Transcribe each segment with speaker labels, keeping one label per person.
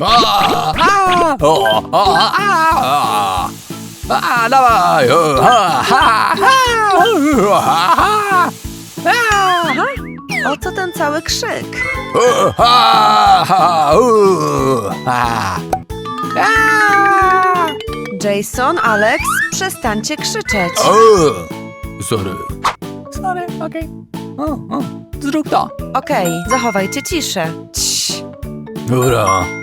Speaker 1: A, a, o, o, a, a, a, dawaj, o, ha, ha, ha, ha, ha,
Speaker 2: Aha, oto ten cały krzyk.
Speaker 1: o, ha, ha, u, ha. A,
Speaker 2: Jason, Alex, przestańcie krzyczeć.
Speaker 1: o, Sorry. Sorry, okej. O, o, Zrób to.
Speaker 2: Okej, zachowajcie ciszę. Cii.
Speaker 1: Dobra.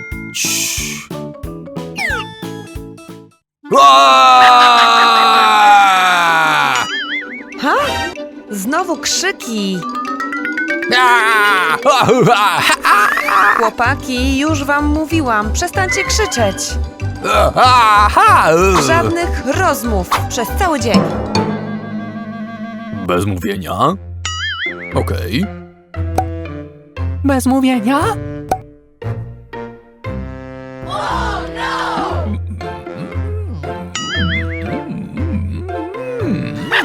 Speaker 1: Aaaa!
Speaker 2: Ha? Znowu krzyki. Chłopaki, już wam mówiłam, przestańcie krzyczeć. Żadnych rozmów przez cały dzień.
Speaker 1: Bez mówienia? Okej. Bez mówienia?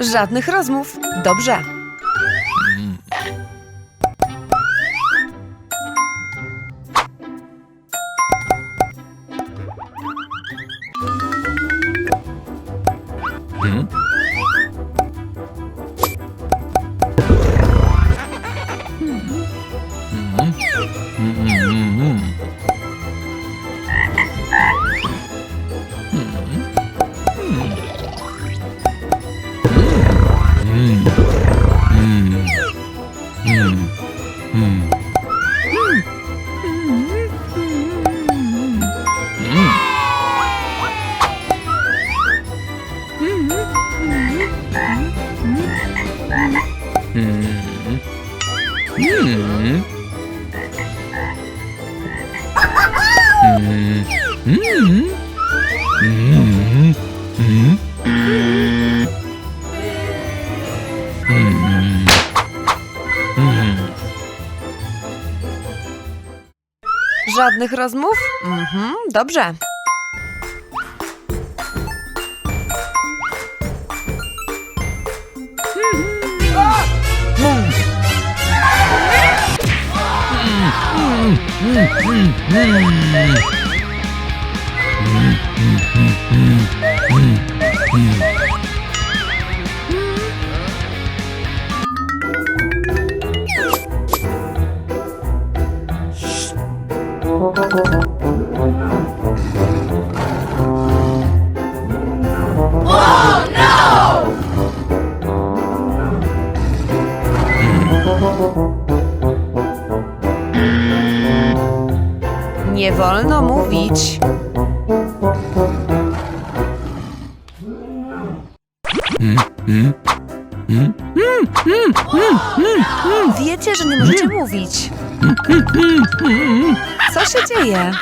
Speaker 2: Żadnych rozmów. Dobrze. Żadnych rozmów? Mhm, dobrze. Oh, oh, oh, oh. Nie wolno mówić. Wiecie, że nie możecie mówić. Co się dzieje?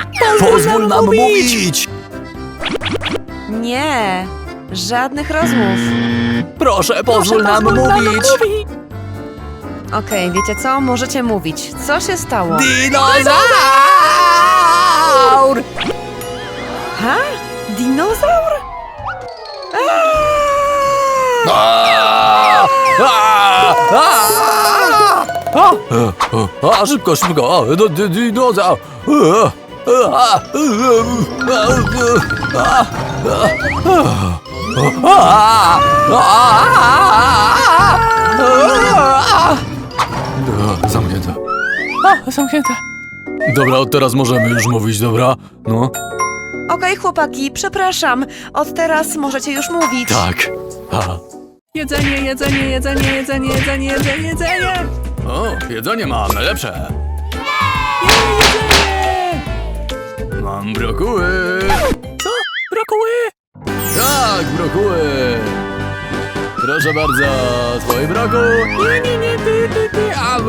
Speaker 1: Pozwól nam mówić!
Speaker 2: Nie, żadnych rozmów.
Speaker 1: Proszę, pozwól nam mówić!
Speaker 2: Okej, wiecie co? Możecie mówić. Co się stało?
Speaker 1: Dinozaur!
Speaker 2: Ha? Dinozaur? Aaa!
Speaker 1: A! A! A! A! A! Szybko, szybko! O, do- do- Dinozaur! A! A! A! A! Zamknięte. A, zamknięte. Dobra, od teraz możemy już mówić, dobra? No,
Speaker 2: Okej, chłopaki, przepraszam. Od teraz możecie już mówić.
Speaker 1: tak. A.
Speaker 3: Jedzenie, jedzenie, jedzenie, jedzenie, jedzenie, jedzenie, jedzenie!
Speaker 1: O, jedzenie mam, najlepsze.
Speaker 3: Jedzenie!
Speaker 1: Mam brokuły.
Speaker 3: Co? Brokuły?
Speaker 1: Tak, brokuły. Proszę bardzo, twój broku.
Speaker 3: Nie, nie, nie, ty, ty, ty!
Speaker 1: A, e,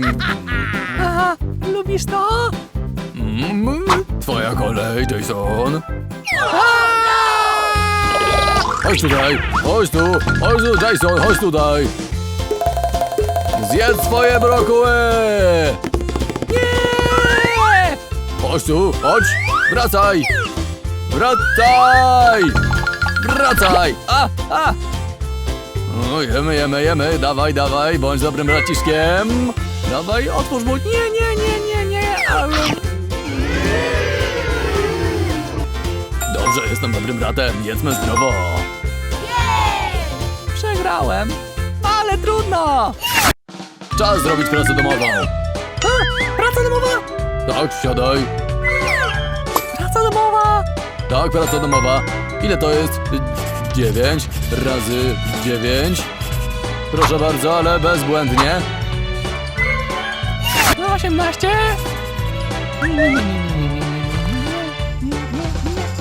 Speaker 3: A, A, lubisz to?
Speaker 1: Mm, twoja kolej, Jason. Chodź tutaj, chodź tu, chodź tu, Jason, chodź tutaj. Zjedz swoje brokuły.
Speaker 3: Nie!
Speaker 1: Chodź tu, chodź, wracaj. Wracaj. Wracaj. A, a. O, jemy, jemy, jemy, dawaj, dawaj, bądź dobrym braciszkiem. Dawaj, otwórz mu. Nie, nie, nie, nie, nie. Au. Dobrze, jestem dobrym bratem, jedzmy zdrowo.
Speaker 3: Przegrałem. Ale trudno.
Speaker 1: Czas zrobić pracę domową.
Speaker 3: A, praca domowa!
Speaker 1: Tak, siadaj.
Speaker 3: Praca domowa!
Speaker 1: Tak, praca domowa. Ile to jest? Dziewięć razy dziewięć. Proszę bardzo, ale bezbłędnie.
Speaker 3: No 18? Nie, nie, nie, nie, nie, nie, nie, nie, nie,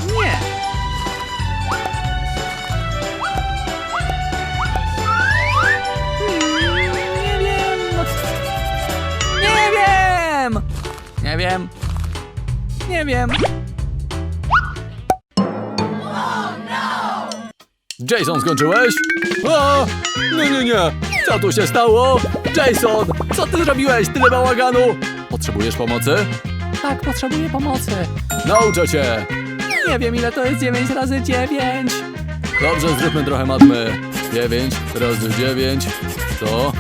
Speaker 3: nie, nie. Mm, Nie wiem. Nie wiem. Nie wiem. Nie wiem.
Speaker 1: Jason, skończyłeś? O! Nie, nie, nie! Co tu się stało? Jason! Co ty zrobiłeś? Tyle bałaganu! Potrzebujesz pomocy?
Speaker 3: Tak, potrzebuję pomocy.
Speaker 1: Nauczę cię!
Speaker 3: Nie wiem ile to jest 9 razy 9.
Speaker 1: Dobrze, zróbmy trochę matmy. 9 razy 9 to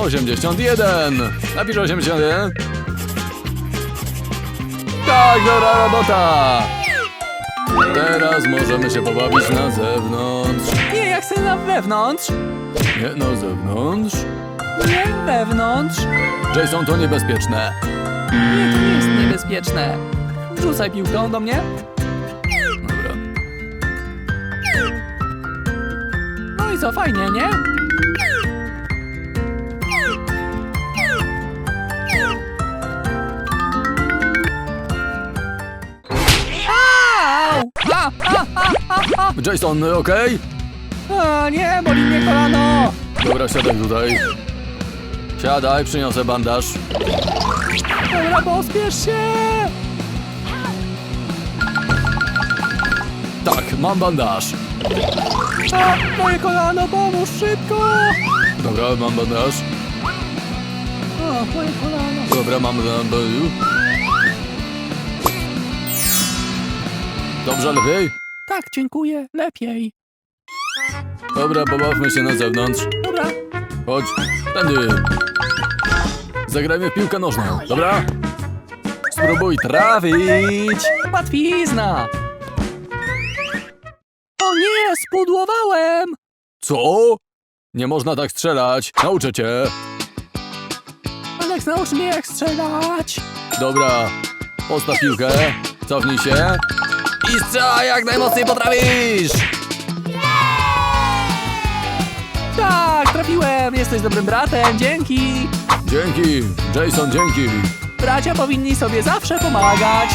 Speaker 1: 81. Napisz 81. Tak, dobra robota! Teraz możemy się pobawić na zewnątrz.
Speaker 3: Nie, ja chcę na wewnątrz.
Speaker 1: Nie na zewnątrz.
Speaker 3: Nie wewnątrz.
Speaker 1: Jason, to niebezpieczne.
Speaker 3: Nie, to nie jest niebezpieczne. Wrzucaj piłką do mnie.
Speaker 1: Dobra.
Speaker 3: No i co, fajnie, nie?
Speaker 1: Jason, okej?
Speaker 3: a, nie, boli mnie kolano.
Speaker 1: Dobra, siadaj tutaj. Siadaj, przyniosę bandaż.
Speaker 3: Dobra, pospiesz się.
Speaker 1: Tak, mam bandaż.
Speaker 3: A, moje kolano, pomóż szybko.
Speaker 1: Dobra, mam bandaż.
Speaker 3: O, moje kolano.
Speaker 1: Dobra, mam bandaż. Dobrze, lepiej?
Speaker 3: Tak, dziękuję, lepiej.
Speaker 1: Dobra, pobawmy się na zewnątrz.
Speaker 3: Dobra,
Speaker 1: Chodź, tędy. Zagrajmy w piłkę nożną, dobra? Spróbuj trafić.
Speaker 3: łatwizna. O nie, spudłowałem.
Speaker 1: Co? Nie można tak strzelać. Nauczę cię.
Speaker 3: Alex, naucz mnie jak strzelać.
Speaker 1: Dobra, postaw piłkę, cofnij się i strzelaj jak najmocniej potrafisz!
Speaker 3: Tak, trafiłem. Jesteś dobrym bratem, dzięki.
Speaker 1: Dzięki, Jason, dzięki.
Speaker 3: Bracia powinni sobie zawsze pomagać.